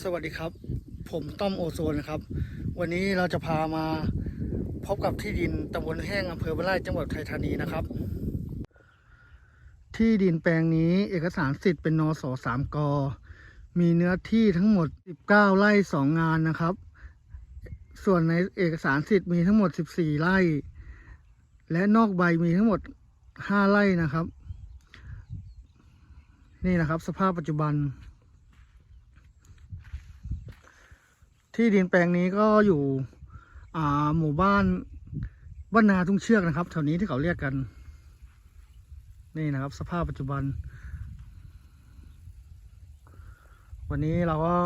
สวัสดีครับ ผมต้อมโอโซนนะครับ วันนี้เราจะพามาพบกับที่ดินตำบลแห้งอำเภอบ้านไร่จังหวัดไทยธานีนะครับ ที่ดินแปลงนี้เอกสารสิทธิ์เป็นนสสามกมีเนื้อที่ทั้งหมด 19 ไร่ 2 งานนะครับ ส่วนในเอกสารสิทธิ์มีทั้งหมด 14 ไร่ และนอกใบมีทั้งหมด 5 ไร่นะครับ นี่นะครับ สภาพปัจจุบัน ที่ดินแปลงนี้ก็อยู่อ่าหมู่บ้านบ้านนาทุ่งเชือกนะครับแถวนี้ที่เขาเรียกกัน นี่นะครับ สภาพปัจจุบัน วันนี้เราก็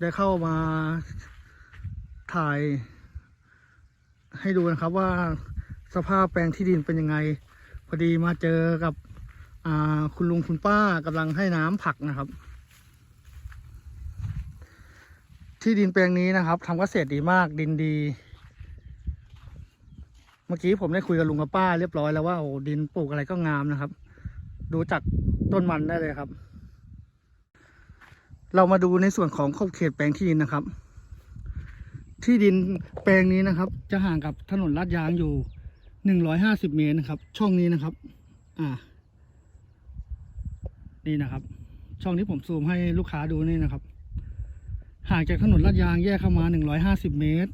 ได้เข้ามาถ่ายให้ดูนะครับว่าสภาพแปลงที่ดินเป็นยังไง พอดีมาเจอกับคุณลุงคุณป้ากำลังให้น้ำผักนะครับ ที่ดินแปลงนี้นะครับทำเกษตรดีมากดินดี เมื่อกี้ผมได้คุยกับลุงกับป้าเรียบร้อยแล้วว่าโอ้ดินปลูกอะไรก็งามนะครับ ดูจากต้นมันได้เลยครับ เรามาดูในส่วนของขอบเขตแปลงที่ดินนะครับ ที่ดินแปลงนี้นะครับ จะห่างกับถนนลาดยางอยู่หนึ่งร้อยห้าสิบเมตรนะครับ ช่องนี้นะครับ อ่า นี่นะครับ ช่องที่ผมซูมให้ลูกค้าดูนี่นะครับ ห่างจากถนนลาดยางแยกเข้ามา150เมตร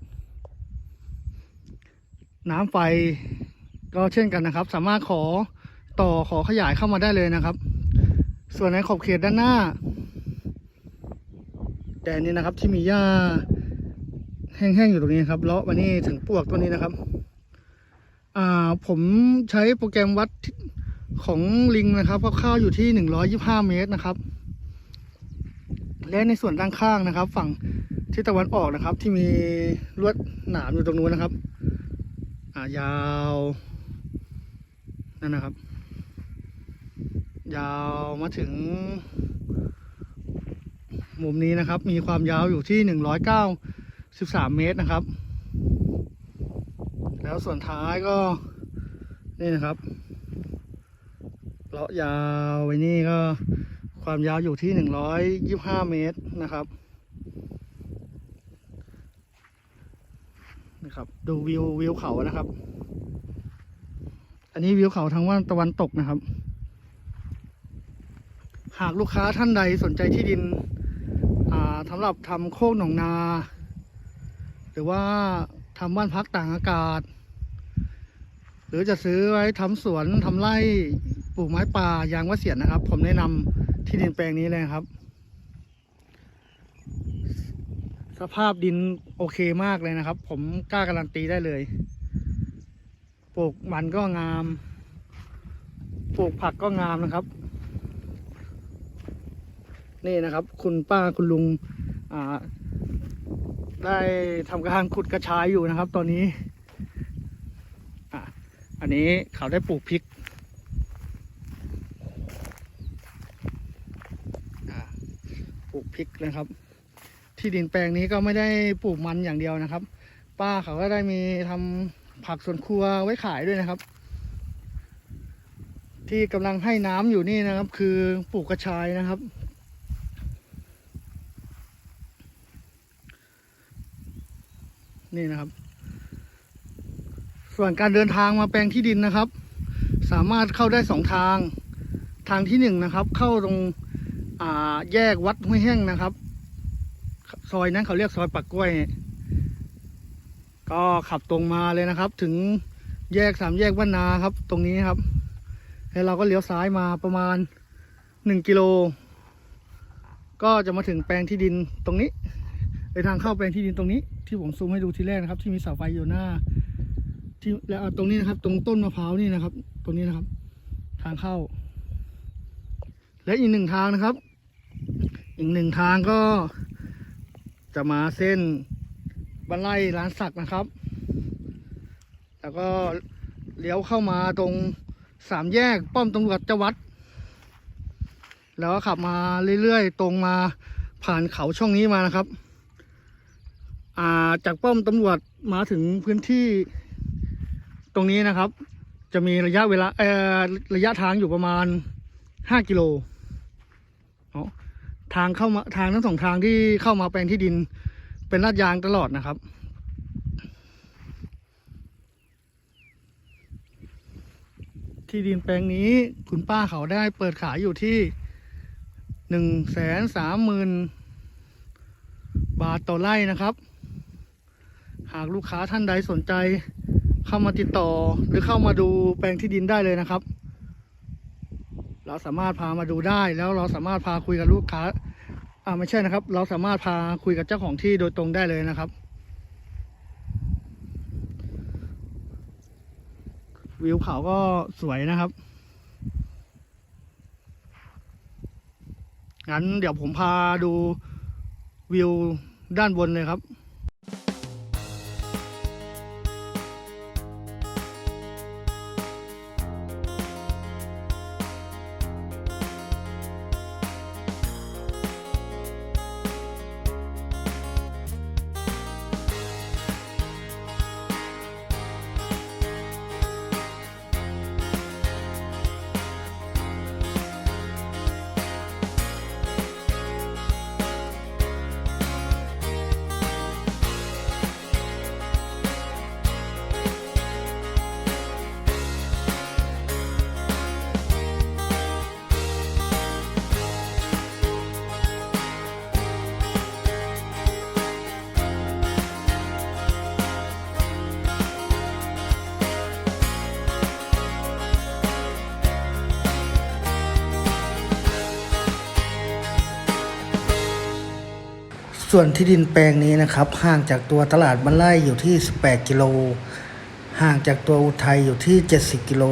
น้ำไฟก็เช่นกันนะครับ สามารถขอต่อขอขยายเข้ามาได้เลยนะครับ ส่วนในขอบเขตด้านหน้า แต่นี้นะครับที่มีหญ้าแห้งๆอยู่ตรงนี้ครับเลาะมานี่ถึงปวกตัวนี้นะครับ อ่าผมใช้โปรแกรมวัดของลิงนะครับคร่าวๆอยู่ที่125เมตรนะครับ และในส่วนด้านข้างนะครับ ฝั่งทิศตะวันออกนะครับ ที่มีลวดหนามอยู่ตรงนู้นนะครับอ่ายาวนั่นนะครับ ยาวมาถึง มุมนี้นะครับ มีความยาวอยู่ที่หนึ่งร้อยเก้าสิบสามเมตรนะครับ แล้วส่วนท้ายก็นี่นะครับเลาะยาวไว้นี่ก็ ความยาวอยู่ที่หนึ่งร้อยยี่ห้าเมตรนะครับนะครับ ดูวิววิวเขานะครับ อันนี้วิวเขาทางว่านตะวันตกนะครับ หากลูกค้าท่านใดสนใจที่ดินอ่าสำหรับทำโคกหนองนา หรือว่าทำบ้านพักต่างอากาศ หรือจะซื้อไว้ทำสวนทำไร่ปลูกไม้ป่ายางวะเสียนนะครับ ผมแนะนำ ที่ดินแปลงนี้เลยครับ สภาพดินโอเคมากเลยนะครับ ผมกล้าการันตีได้เลยปลูกมันก็งาม ปลูกผักก็งามนะครับ นี่นะครับ คุณป้าคุณลุงได้ทำการขุดกระชายอยู่นะครับ ตอนนี้ออันนี้เขาได้ปลูกพริก อะปลูกพ ริกนะครับ ที่ดินแปลงนี้ก็ไม่ได้ปลูกมันอย่างเดียวนะครับ ป้าเขาก็ได้มีทำผักสวนครัวไว้ขายด้วยนะครับ ที่กำลังให้น้ำอยู่นี่นะครับ คือปลูกกระชายนะครับ นี่นะครับ ส่วนการเดินทางมาแปลงที่ดินนะครับ สามารถเข้าได้สองทางทางที่หนึ่งนะครับ เข้าตรง อ่า แยกวัดห้วยแห้งนะครับ ซอยนั้นเขาเรียกซอยปักกล้วย ก็ขับตรงมาเลยนะครับ ถึงแยกสามแยกบ้านนาครับ ตรงนี้ครับแล้วเราก็เลี้ยวซ้ายมาประมาณหนึ่งกิโล ก็จะมาถึงแปลงที่ดินตรงนี้ในทางเข้าแปลงที่ดินตรงนี้ ที่ผมซูมให้ดูทีแรกนะครับ ที่มีเสาไฟอยู่หน้า ที่แล้วตรงนี้นะครับ ตรงต้นมะพร้าวนี่นะครับ ตรงนี้นะครับ ทางเข้า และอีกหนึ่งทางนะครับ อีกหนึ่งทางก็จะมาเส้นบันไลร้านสักนะครับ แล้วก็เลี้ยวเข้ามาตรงสามแยกป้อมตำรวจจวัด แล้วก็ขับมาเรื่อยๆ ตรงมาผ่านเขาช่องนี้มานะครับ อ่าจากป้อมตำรวจมาถึงพื้นที่ตรงนี้นะครับ จะมีระยะเวลาเอ่อระยะทางอยู่ประมาณห้ากิโลต ทางเข้ามาทางทั้งสองทางที่เข้ามาแปลงที่ดินเป็นลาดยางตลอดนะครับ ที่ดินแปลงนี้คุณป้าเขาได้เปิดขายอยู่ที่หนึ่งแสนสามหมื่นบาทต่อไร่นะครับ หากลูกค้าท่านใดสนใจเข้ามาติดต่อหรือเข้ามาดูแปลงที่ดินได้เลยนะครับ เราสามารถพามาดูได้ แล้วเราสามารถพาคุยกับลูกค้าอ่าไม่ใช่นะครับ เราสามารถพาคุยกับเจ้าของที่โดยตรงได้เลยนะครับ วิวเขาก็สวยนะครับงั้นเดี๋ยวผมพาดูวิวด้านบนเลยครับ ส่วนที่ดินแปลงนี้นะครับ ห่างจากตัวตลาดบ้านไร่อยู่ที่ 18 กิโล ห่างจากตัวอุทัยอยู่ที่ 70 กิโล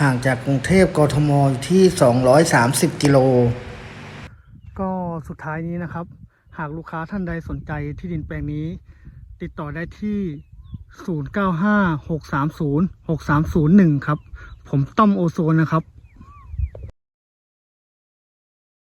ห่างจากกรุงเทพกทมอยู่ที่ 230 กิโล ก็สุดท้ายนี้นะครับ หากลูกค้าท่านใดสนใจที่ดินแปลงนี้ ติดต่อได้ที่ 0956306301 ครับ ผมต้อมโอโซนนะครับ